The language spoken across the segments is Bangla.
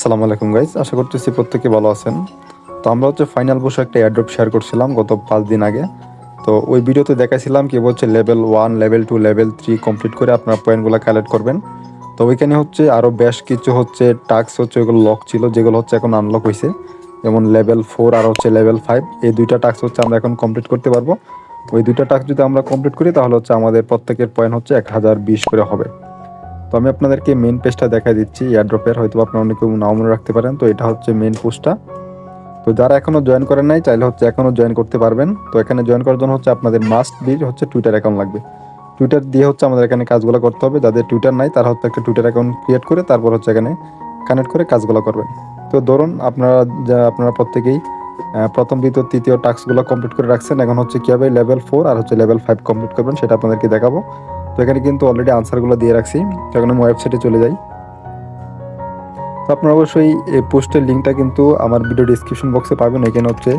আসসালামু আলাইকুম গাইজ আশা করতেছি প্রত্যেকে ভালো আছেন। তো আমরা হচ্ছে ফাইনাল বসে একটা অ্যাড্রপ শেয়ার করছিলাম গত পাঁচ দিন আগে। তো ওই ভিডিওতে দেখাইছিলাম কি হচ্ছে level one level two level three complete করে আপনার পয়েন্টগুলো কালেক্ট করবেন। তো ওইখানে হচ্ছে আরও বেশ কিছু হচ্ছে টাস্ক হচ্ছে ওইগুলো লক ছিল, যেগুলো হচ্ছে এখন আনলক হয়েছে যেমন লেভেল ফোর আর হচ্ছে লেভেল ফাইভ এই দুইটা টাস্ক হচ্ছে আমরা এখন কমপ্লিট করতে পারব। ওই দুইটা টাস্ক যদি আমরা কমপ্লিট করি, তাহলে হচ্ছে আমাদের প্রত্যেকের পয়েন্ট হচ্ছে এক হাজার বিশ করে হবে। তো আমি আপনাদেরকে মেন পেজটা দেখা দিচ্ছি এয়ারড্রপের হয়তো আপনারা অনেকে নাও মনে রাখতে পারেন। তো এটা হচ্ছে মেন পোস্টটা তো যারা এখনও জয়েন করেন নাই, চাইলে হচ্ছে এখনও জয়েন করতে পারবেন। তো এখানে জয়েন করার জন্য হচ্ছে আপনাদের মাস্ট বি হচ্ছে টুইটার অ্যাকাউন্ট লাগবে। টুইটার দিয়ে হচ্ছে আমাদের এখানে কাজগুলো করতে হবে। যাদের টুইটার নাই, তারা হচ্ছে একটা টুইটার অ্যাকাউন্ট ক্রিয়েট করে তারপর হচ্ছে এখানে কানেক্ট করে কাজগুলো করবেন। তো ধরুন আপনারা যা, আপনারা প্রত্যেকেই প্রথম, দ্বিতীয়, তৃতীয় টাস্কগুলো কমপ্লিট করে রাখছেন। এখন হচ্ছে কীভাবে লেভেল ফোর আর হচ্ছে লেভেল ফাইভ কমপ্লিট করবেন, সেটা আপনাদেরকে দেখাবো। তো এখানে কিন্তু অলরেডি আনসারগুলো দিয়ে রাখছি। তো এখন আমি ওয়েবসাইটে চলে যাই। তো আপনারা অবশ্যই এই পোস্টের লিঙ্কটা কিন্তু আমার ভিডিও ডিসক্রিপশন বক্সে পাবেন। এখানে হচ্ছে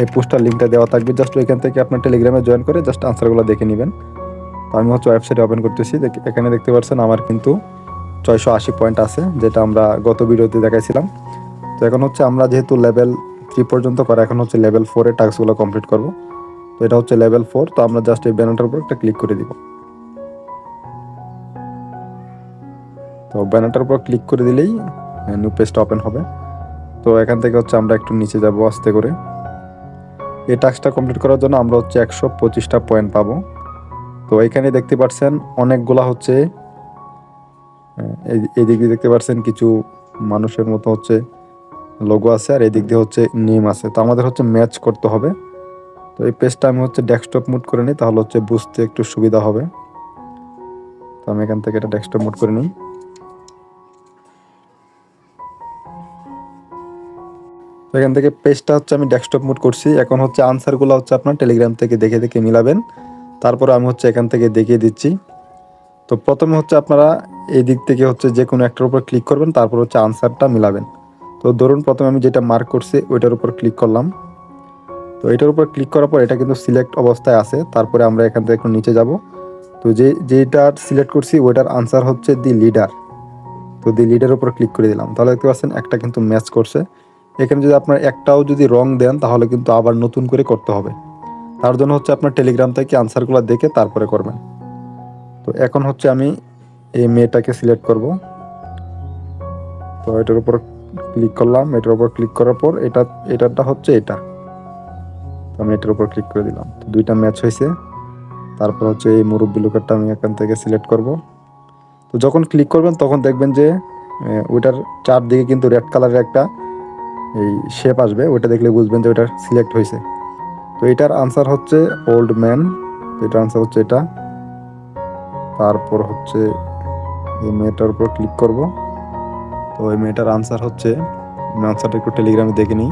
এই পোস্টার লিঙ্কটা দেওয়া থাকবে। জাস্ট ওইখান থেকে আপনার টেলিগ্রামে জয়েন করে জাস্ট আনসারগুলো দেখে নেবেন। তো আমি হচ্ছে ওয়েবসাইটে ওপেন করতেছি। এখানে দেখতে পাচ্ছেন আমার কিন্তু ছয়শো আশি পয়েন্ট আছে, যেটা আমরা গত ভিডিওতে দেখাইছিলাম। তো এখন হচ্ছে আমরা যেহেতু লেভেল থ্রি পর্যন্ত করা, এখন হচ্ছে লেভেল ফোরের টাস্কগুলো কমপ্লিট করব। তো এটা হচ্ছে লেভেল ফোর তো আমরা জাস্ট এই ব্যানারটার উপর একটা ক্লিক করে দিব। তো ব্যানারটার উপর ক্লিক করে দিলেই নিউ পেজটা ওপেন হবে। তো এখান থেকে হচ্ছে আমরা একটু নিচে যাব আস্তে করে। এই টাস্কটা কমপ্লিট করার জন্য আমরা হচ্ছে একশো পঁচিশটা পয়েন্ট পাবো। তো এখানে দেখতে পাচ্ছেন অনেকগুলা হচ্ছে এই- দিক দিয়ে দেখতে পাচ্ছেন কিছু মানুষের মতো হচ্ছে লোগো আছে আর এই দিক দিয়ে হচ্ছে নেম আছে। তো আমাদের হচ্ছে ম্যাচ করতে হবে। তো এই পেজটা আমি হচ্ছে ডেস্কটপ মুড করে নিই, তাহলে হচ্ছে বুঝতে একটু সুবিধা হবে। তো আমি এখান থেকে এটা ডেস্কটপ মুড করে নিই। তো এখান থেকে পেজটা হচ্ছে আমি ডেস্কটপ মুড করছি। এখন হচ্ছে আনসারগুলো হচ্ছে আপনার টেলিগ্রাম থেকে দেখে দেখে মিলাবেন। তারপর আমি হচ্ছে এখান থেকে দেখিয়ে দিচ্ছি। তো প্রথমে হচ্ছে আপনারা এই দিক থেকে হচ্ছে যে কোনো একটার উপর ক্লিক করবেন, তারপর হচ্ছে আনসারটা মিলাবেন। তো ধরুন প্রথমে আমি যেটা মার্ক করছি, ওইটার উপর ক্লিক করলাম। তো এটার উপর ক্লিক করার পর এটা কিন্তু সিলেক্ট অবস্থায় আছে। তারপরে আমরা এখান থেকে একটু নিচে যাব। তো যে যেটার সিলেক্ট করছি, ওইটার আনসার হচ্ছে দি লিডার তো দি লিডার উপর ক্লিক করে দিলাম। তাহলে দেখতে পাচ্ছেন, একটা কিন্তু ম্যাচ করছে। এখানে যদি আপনার একটাও যদি রং দেন, তাহলে কিন্তু আবার নতুন করে করতে হবে। তার জন্য হচ্ছে আপনার টেলিগ্রাম থেকে আনসারগুলো দেখে তারপরে করবেন। তো এখন হচ্ছে আমি এই মেয়েটাকে সিলেক্ট করব। তো এটার উপর ক্লিক করলাম। এটার উপর ক্লিক করার পর এটা, এটারটা হচ্ছে এটা। তো আমি এটার উপর ক্লিক করে দিলাম। তো দুইটা ম্যাচ হয়েছে। তারপর হচ্ছে এই মুরব্বি লুকারটা আমি এখান থেকে সিলেক্ট করব। তো যখন ক্লিক করবেন, তখন দেখবেন যে ওইটার চারদিকে কিন্তু রেড কালারের একটা এই শেপ আসবে, ওইটা দেখলে বুঝবেন যে ওইটা সিলেক্ট হয়েছে তো এটার আনসার হচ্ছে ওল্ড ম্যান এটার আনসার হচ্ছে এটা। তারপর হচ্ছে এই মেয়েটার উপর ক্লিক করব। তো এই মেয়েটার আনসার হচ্ছে আনসারটা একটু টেলিগ্রামে দেখে নিই।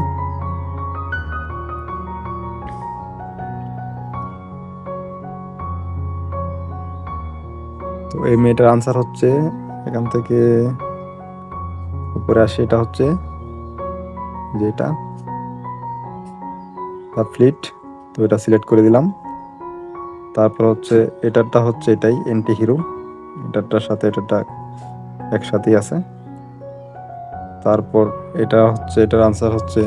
তো এই মেয়েটার আনসার হচ্ছে, এখান থেকে উপরে আসে, এটা হচ্ছে যেটা ফ্লিট তো এটা সিলেক্ট করে দিলাম। তারপর হচ্ছে এটারটা হচ্ছে এটাই এন্টি হিরো এটারটার সাথে এটারটা একসাথেই আছে। তারপর এটা হচ্ছে, এটার আনসার হচ্ছে,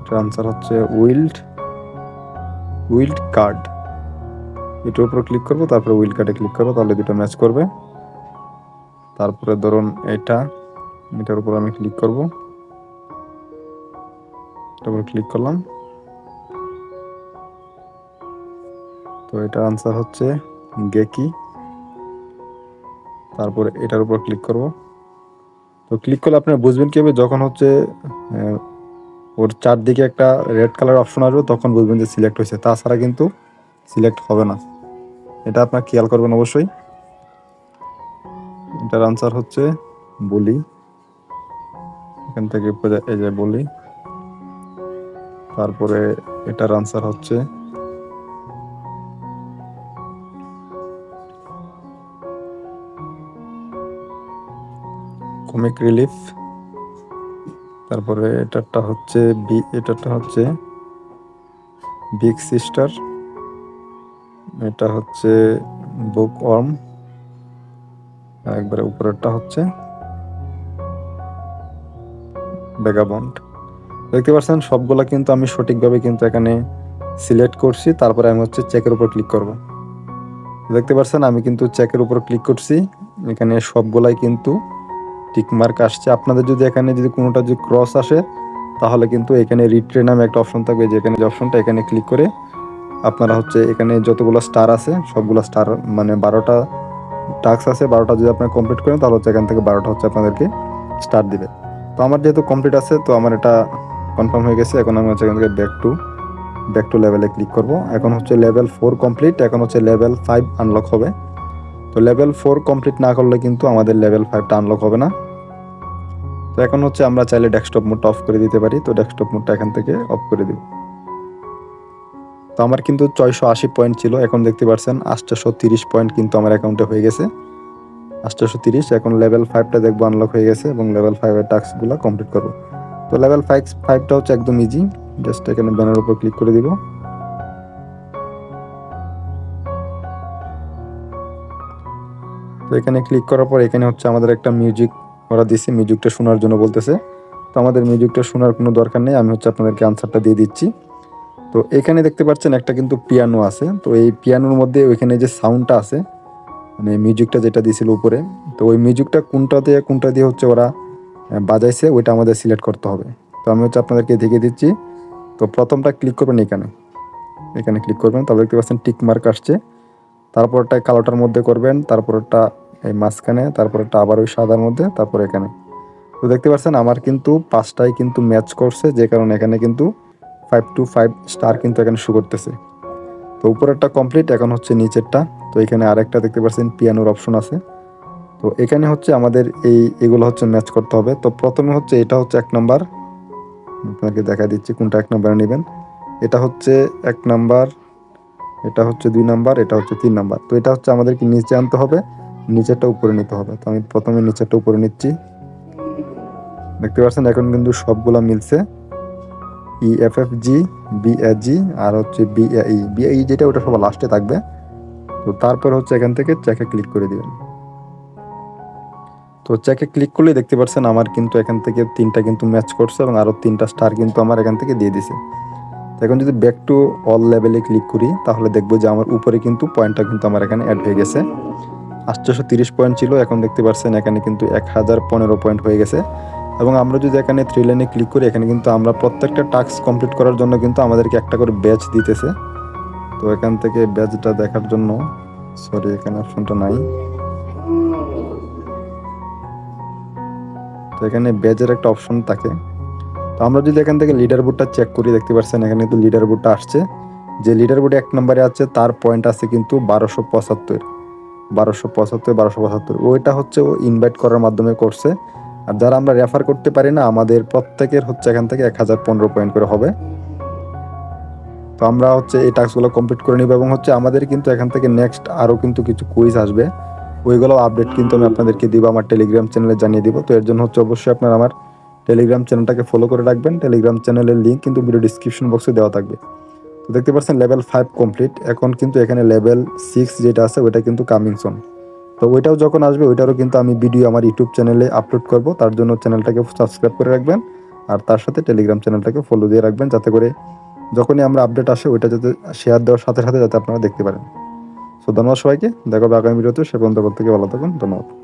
এটার আনসার হচ্ছে উইল্ড উইল্ড কার্ড এটার উপর ক্লিক করব, তারপরে উইল্ড কার্ডে ক্লিক করব, তাহলে দুটো ম্যাচ করবে। তারপরে ধরুন এটা এটার উপর আমি ক্লিক করব। এটার উপর ক্লিক করলাম। তো এটার আনসার হচ্ছে গেকি তারপরে এটার উপর ক্লিক করব। তো ক্লিক করলে আপনি বুঝবেন কীভাবে যখন হচ্ছে ওর চারদিকে একটা রেড কালার অপশন আসবে, তখন বুঝবেন যে সিলেক্ট হয়েছে। তাছাড়া কিন্তু সিলেক্ট হবে না। এটা আপনার খেয়াল করবেন অবশ্যই। এটার আনসার হচ্ছে বলি। এখান থেকে এই যে বলি। তারপরে এটার আনসার হচ্ছে কমিক রিলিফ তারপরে এটারটা হচ্ছে বি এটারটা হচ্ছে বিগ সিস্টার এটা হচ্ছে বুক ওয়ার্ম একবারে উপরেরটা হচ্ছে বেগাবন্ড দেখতে পাচ্ছেন, সবগুলা কিন্তু আমি সঠিকভাবে কিন্তু এখানে সিলেক্ট করছি, তারপরে আমি হচ্ছে চেকের উপর ক্লিক করব। দেখতে পাচ্ছেন, আমি কিন্তু চেকের উপর ক্লিক করছি, এখানে সবগুলাই কিন্তু টিকমার্ক আসছে। আপনাদের যদি এখানে যদি কোনোটা যদি ক্রস আসে, তাহলে কিন্তু এখানে রিট্রে নামে একটা অপশন থাকবে যেখানে যে অপশনটা এখানে ক্লিক করে আপনারা হচ্ছে এখানে যতগুলো স্টার আছে, সবগুলো স্টার মানে বারোটা টাস্ক আছে, বারোটা যদি আপনারা কমপ্লিট করেন, তাহলে হচ্ছে এখান থেকে বারোটা হচ্ছে আপনাদেরকে স্টার দিবে। তো আমার যেহেতু কমপ্লিট আছে, তো আমার এটা কনফার্ম হয়ে গেছে। এখন আমি হচ্ছে এখান থেকে ব্যাক টু ব্যাক টু লেভেলে ক্লিক করব। এখন হচ্ছে লেভেল ফোর কমপ্লিট এখন হচ্ছে লেভেল ফাইভ আনলক হবে। তো লেভেল ফোর কমপ্লিট না করলে কিন্তু আমাদের লেভেল ফাইভটা আনলক হবে না। তো এখন হচ্ছে আমরা চাইলে ডেস্কটপ মোডটা অফ করে দিতে পারি। তো ডেস্কটপ মোডটা এখান থেকে অফ করে দিব। তো আমার কিন্তু ছয়শো আশি পয়েন্ট ছিল, এখন দেখতে পাচ্ছেন আটশোশো তিরিশ পয়েন্ট কিন্তু আমার অ্যাকাউন্টে হয়ে গেছে। আটশোশো তিরিশ, এখন লেভেল ফাইভটা দেখব আনলক হয়ে গেছে এবং লেভেল ফাইভের টাস্কগুলো কমপ্লিট করব। তো লেভেল ফাইভ ফাইভটা হচ্ছে একদম ইজি জাস্ট এখানে ব্যানার উপর ক্লিক করে দিব। তো এখানে ক্লিক করার পর এখানে হচ্ছে আমাদের একটা মিউজিক ওরা দিছে মিউজিকটা শোনার জন্য বলতেছে। তো আমাদের মিউজিকটা শোনার কোনো দরকার নেই, আমি হচ্ছে আপনাদেরকে আনসারটা দিয়ে দিচ্ছি। তো এখানে দেখতে পাচ্ছেন একটা কিন্তু পিয়ানো আছে, তো এই পিয়ানোর মধ্যে ওইখানে যে সাউন্ডটা আছে মানে মিউজিকটা যেটা দিয়েছিল উপরে, তো ওই মিউজিকটা কোনটা দিয়ে কোনটা দিয়ে হচ্ছে ওরা বাজাইছে, ওইটা আমাদের সিলেক্ট করতে হবে। তো আমি হচ্ছে আপনাদেরকে দেখিয়ে দিচ্ছি। তো প্রথমটা ক্লিক করবেন এখানে। এখানে ক্লিক করবেন তবে দেখতে পাচ্ছেন টিক মার্ক আসছে। তারপরটা কালোটার মধ্যে করবেন, তারপরটা এই মাঝখানে, তারপরটা আবার ওই সাদার মধ্যে, তারপর এখানে। তো দেখতে পাচ্ছেন আমার কিন্তু পাঁচটাই কিন্তু ম্যাচ করছে, যে কারণে এখানে কিন্তু ফাইভ টু ফাইভ স্টার কিন্তু এখানে শু করতেছে। তো উপরেরটা কমপ্লিট এখন হচ্ছে নিচেরটা। তো এখানে আরেকটা দেখতে পাচ্ছেন পিয়ানোর অপশন আছে। তো এখানে হচ্ছে আমাদের এই, এগুলো হচ্ছে ম্যাচ করতে হবে। তো প্রথমে হচ্ছে এটা হচ্ছে এক নাম্বার আপনাকে দেখা দিচ্ছি কোনটা এক নাম্বারে নেবেন। এটা হচ্ছে এক নাম্বার এটা হচ্ছে দুই নাম্বার এটা হচ্ছে তিন নাম্বার তো এটা হচ্ছে আমাদেরকে নিচে আনতে হবে, নিচেরটা উপরে নিতে হবে। তো আমি প্রথমে নিচেরটা উপরে নিচ্ছি। দেখতে পাচ্ছেন এখন কিন্তু সবগুলা মিলছে। E F F G B G আর হচ্ছে বি ই বিএই যেটা, ওটা সবার লাস্টে থাকবে। তো তারপর হচ্ছে এখান থেকে চেকে ক্লিক করে দিবেন। তো চেকে ক্লিক করলে দেখতে পাচ্ছেন আমার কিন্তু এখান থেকে তিনটা কিন্তু ম্যাচ করছে এবং আরও তিনটা স্টার কিন্তু আমার এখান থেকে দিয়ে দিছে। এখন যদি ব্যাক টু অল লেভেলে ক্লিক করি, তাহলে দেখব যে আমার উপরে কিন্তু পয়েন্টটা কিন্তু আমার এখানে অ্যাড হয়ে গেছে। আটশোশো তিরিশ পয়েন্ট ছিল, এখন দেখতে পাচ্ছেন এখানে কিন্তু এক হাজার পনেরো পয়েন্ট হয়ে গেছে। এবং আমরা যদি এখানে থ্রি লাইনে ক্লিক করি, এখানে কিন্তু আমরা প্রত্যেকটা টাস্ক কমপ্লিট করার জন্য কিন্তু আমাদেরকে একটা করে ব্যাচ দিতেছে। তো এখান থেকে ব্যাচটা দেখার জন্য সরি এখানে অপশনটা নাই। তো এখানে ব্যাচের একটা অপশন থাকে। তো আমরা যদি এখান থেকে লিডার বোর্ডটা চেক করি, দেখতে পাচ্ছেন এখানে কিন্তু লিডার বোর্ডটা আসছে। যে লিডার বোর্ডে এক নম্বরে আছে, তার পয়েন্ট আছে কিন্তু বারোশো পঁচাত্তর। বারোশো পঁচাত্তর বারোশো পঁচাত্তর। ওইটা হচ্ছে ও ইনভাইট করার মাধ্যমে করছে। আর যারা আমরা রেফার করতে পারি না, আমাদের প্রত্যেকের হচ্ছে এখান থেকে এক হাজার পনেরো পয়েন্ট করে হবে। তো আমরা হচ্ছে এই টাস্কগুলো কমপ্লিট করে নিব এবং হচ্ছে আমাদের কিন্তু এখান থেকে নেক্সট আরও কিন্তু কিছু কুইজ আসবে। ওইগুলো আপডেট কিন্তু আমি আপনাদেরকে দিব, আমার টেলিগ্রাম চ্যানেলে জানিয়ে দিব। তো এর জন্য হচ্ছে অবশ্যই আপনার আমার টেলিগ্রাম চ্যানেলটাকে ফলো করে রাখবেন। টেলিগ্রাম চ্যানেলের লিঙ্ক কিন্তু ভিডিও ডিসক্রিপশন বক্সে দেওয়া থাকবে। তো দেখতে পাচ্ছেন লেভেল ফাইভ কমপ্লিট এখন কিন্তু এখানে লেভেল সিক্স যেটা আছে, ওইটা কিন্তু কামিং সোন তো ওইটাও যখন আসবে, ওইটারও কিন্তু আমি ভিডিও আমার ইউটিউব চ্যানেলে আপলোড করব। তার জন্য চ্যানেলটাকে সাবস্ক্রাইব করে রাখবেন। আর তার সাথে টেলিগ্রাম চ্যানেলটাকে ফলো দিয়ে রাখবেন, যাতে করে যখনই আমরা আপডেট আসে, ওইটা যাতে শেয়ার দেওয়ার সাথে সাথে যাতে আপনারা দেখতে পারেন। সো ধন্যবাদ সবাইকে। দেখা হবে আগামী ভিডিওতে। সে পর্যন্ত থেকে ভালো থাকুন। ধন্যবাদ।